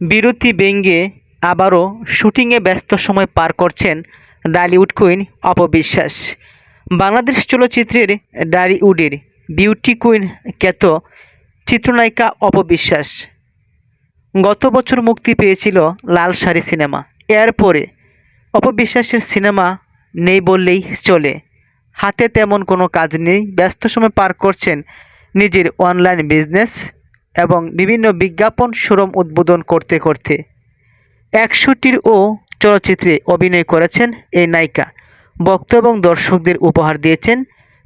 বিরতি ব্যঙ্গে আবারও শুটিংয়ে ব্যস্ত সময় পার করছেন ডালিউড কুইন অপবিশ্বাস। বাংলাদেশ চলচ্চিত্রের ডালিউডের বিউটি কুইন খ্যাত চিত্রনায়িকা অপবিশ্বাস। গত বছর মুক্তি পেয়েছিল লাল শাড়ি সিনেমা। এরপরে অপবিশ্বাসের সিনেমা নেই বললেই চলে। হাতে তেমন কোনো কাজ নেই। ব্যস্ত সময় পার করছেন নিজের অনলাইন বিজনেস এবং বিভিন্ন বিজ্ঞাপন শোরুম উদ্বোধন করতে করতে একশোটির ও চলচ্চিত্রে অভিনয় করেছেন এই নায়িকা। ভক্ত এবং দর্শকদের উপহার দিয়েছেন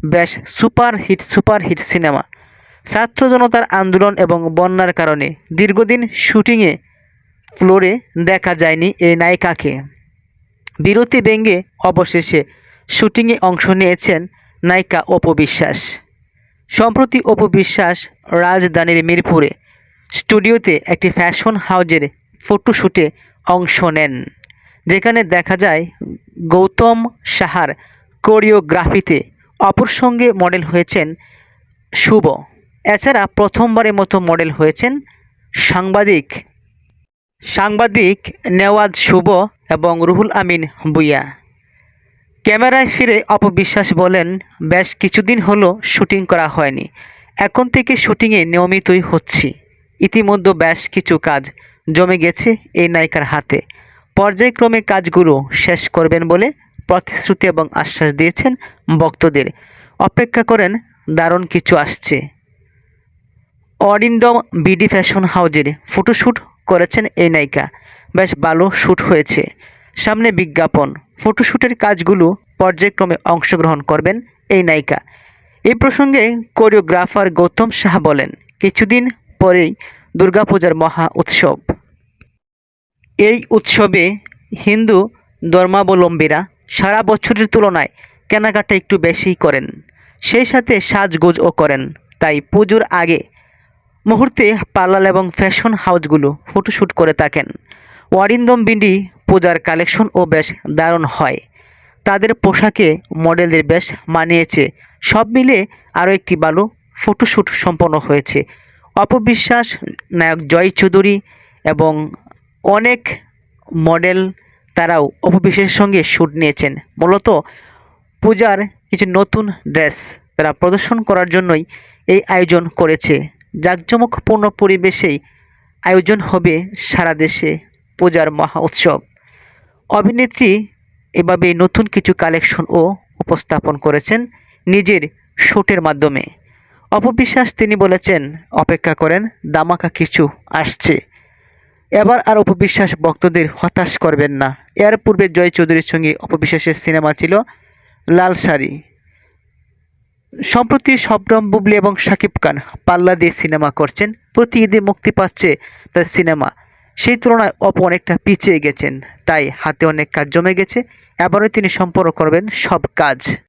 বেশ super hit super hit cinema. ছাত্র জনতার আন্দোলন এবং বন্যার কারণে দীর্ঘদিন শুটিংয়ে ফ্লোরে দেখা যায়নি এই নায়িকাকে। বিরতি ব্যঙ্গে অবশেষে শুটিংয়ে অংশ নিয়েছেন নায়িকা অপবিশ্বাস সম্প্রতি অপবিশ্বাস রাজধানীর মিরপুরে স্টুডিওতে একটি ফ্যাশন হাউজের ফটোশ্যুটে অংশ নেন, যেখানে দেখা যায় গৌতম সাহার কোরিওগ্রাফিতে অপর সঙ্গে মডেল হয়েছেন শুভ। এছাড়া প্রথমবারের মতো মডেল হয়েছেন সাংবাদিক সাংবাদিক নেওয়াজ শুভ এবং রুহুল আমিন বুইয়া ক্যামেরায় ফিরে অপবিশ্বাস বলেন, বেশ কিছুদিন হলো শুটিং করা হয়নি। এখন থেকে শুটিংয়ে নিয়মিতই হচ্ছি। ইতিমধ্যে বেশ কিছু কাজ জমে গেছে এই নায়িকার হাতে। পর্যায়ক্রমে কাজগুলো শেষ করবেন বলে প্রতিশ্রুতি এবং আশ্বাস দিয়েছেন ভক্তদের। অপেক্ষা করেন, দারুণ কিছু আসছে। অরিন্দম বিডি ফ্যাশন হাউজের ফটোশ্যুট করেছেন এই নায়িকা। বেশ ভালো শ্যুট হয়েছে। সামনে বিজ্ঞাপন। ফটোশ্যুটের কাজগুলো পর্যায়ক্রমে অংশগ্রহণ করবেন এই নায়িকা। এই প্রসঙ্গে কোরিওগ্রাফার গৌতম সাহা বলেন, কিছুদিন পরেই দুর্গাপূজার মহা উৎসব। এই উৎসবে হিন্দু ধর্মাবলম্বীরা সারা বছরের তুলনায় কেনাকাটা একটু বেশিই করেন। সেই সাথে সাজগোজও করেন। তাই পুজোর আগে মুহূর্তে পার্লার এবং ফ্যাশন হাউসগুলো ফটোশ্যুট করে থাকেন। ওয়ারিন্দম বিন্ডি পূজার কালেকশনও বেশ দারুণ হয়। তাদের পোশাকে মডেলদের বেশ মানিয়েছে। সব মিলে আরও একটি ভালো ফটোশ্যুট সম্পন্ন হয়েছে। অপবিশ্বাস, নায়ক জয় চৌধুরী এবং অনেক মডেল তারাও অপবিশ্বাসের সঙ্গে শ্যুট নিয়েছেন। মূলত পূজার কিছু নতুন ড্রেস তারা প্রদর্শন করার জন্যই এই আয়োজন করেছে। জাঁকজমকপূর্ণ পরিবেশেই আয়োজন হবে সারা দেশে পূজার মহা উৎসব। অভিনেত্রী এভাবে নতুন কিছু কালেকশনও উপস্থাপন করেছেন নিজের শ্যুটের মাধ্যমে। অপবিশ্বাস তিনি বলেছেন, অপেক্ষা করেন দামাকা কিছু আসছে। এবার আর অপবিশ্বাস ভক্তদের হতাশ করবেন না। এর পূর্বে জয় চৌধুরীর সঙ্গে অপবিশ্বাসের সিনেমা ছিল লাল শাড়ি। সম্প্রতি শবনম বুবলি এবং শাকিব খান পাল্লা দিয়ে সিনেমা করছেন। প্রতি ঈদে মুক্তি পাচ্ছে তার সিনেমা। সেই তুলনায় অপু অনেকটা পিছিয়ে গেছেন, তাই হাতে অনেক কাজ জমে গেছে। এবারও তিনি সম্পন্ন করবেন সব কাজ।